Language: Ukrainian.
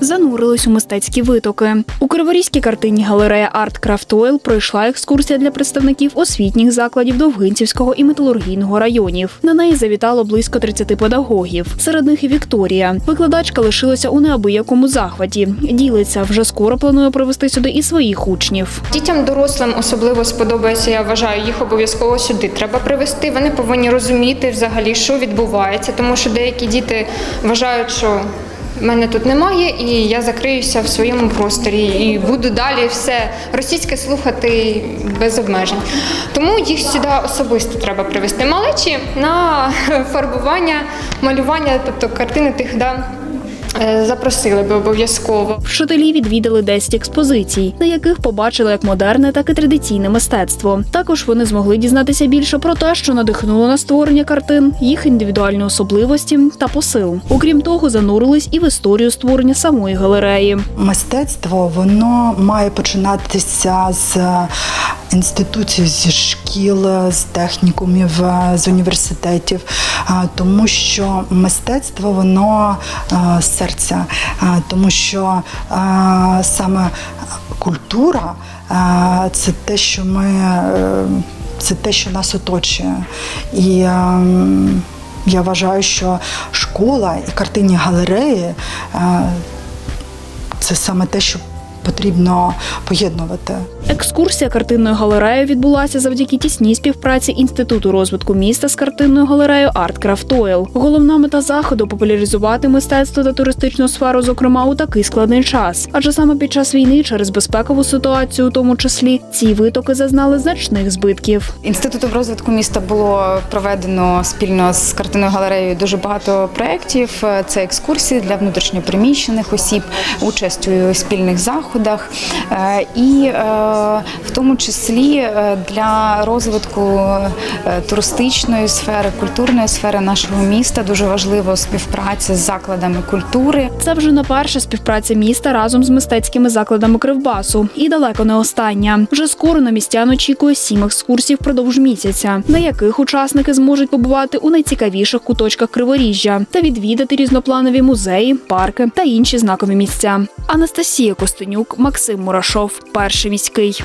занурились у мистецькі витоки. У Криворізькій картині галерея Арт Крафт Ойл пройшла екскурсія для представників освітніх закладів Довгинцівського і металургійного районів. На неї завітало близько 30 педагогів. Серед них і Вікторія. Викладачка лишилася у неабиякому захваті. Ділиться вже скоро планує привезти сюди і своїх учнів. Дітям дорослим особливо сподобається. Я вважаю, їх обов'язково сюди треба привести. Вони повинні розуміти взагалі, що відбувається, тому що деякі діти вважають, що мене тут немає, і я закриюся в своєму просторі і буду далі все російське слухати без обмежень. Тому їх сюди особисто треба привести малечі на фарбування, малювання, тобто картини тих да, запросили би обов'язково. Вчителі відвідали 10 експозицій, на яких побачили як модерне, так і традиційне мистецтво. Також вони змогли дізнатися більше про те, що надихнуло на створення картин, їх індивідуальні особливості та посил. Окрім того, занурились і в історію створення самої галереї. Мистецтво воно має починатися з інституцій, зі шкіл, з технікумів, з університетів, тому що мистецтво воно з серця, тому що саме культура це те, що ми. е, Це те, що нас оточує. І я вважаю, що школа і картинні галереї е, це саме те, що потрібно поєднувати. Екскурсія картинною галереєю відбулася завдяки тісній співпраці Інституту розвитку міста з картинною галереєю Ойл. Головна мета заходу популяризувати мистецтво та туристичну сферу, зокрема у такий складний час. Адже саме під час війни, через безпекову ситуацію, у тому числі, ці витоки зазнали значних збитків. Інститутом розвитку міста було проведено спільно з картиною галереєю дуже багато проєктів. Це екскурсії для внутрішньопереміщених осіб, участь у спільних заходах, Е, і е, в тому числі е, для розвитку туристичної сфери, культурної сфери нашого міста дуже важливо співпраця з закладами культури. Це вже не перша співпраця міста разом з мистецькими закладами Кривбасу. І далеко не остання. Вже скоро на містян очікує сім екскурсій впродовж місяця, на яких учасники зможуть побувати у найцікавіших куточках Криворіжжя та відвідати різнопланові музеї, парки та інші знакові місця. Анастасія Костенюк, Максим Мурашов, перший міський.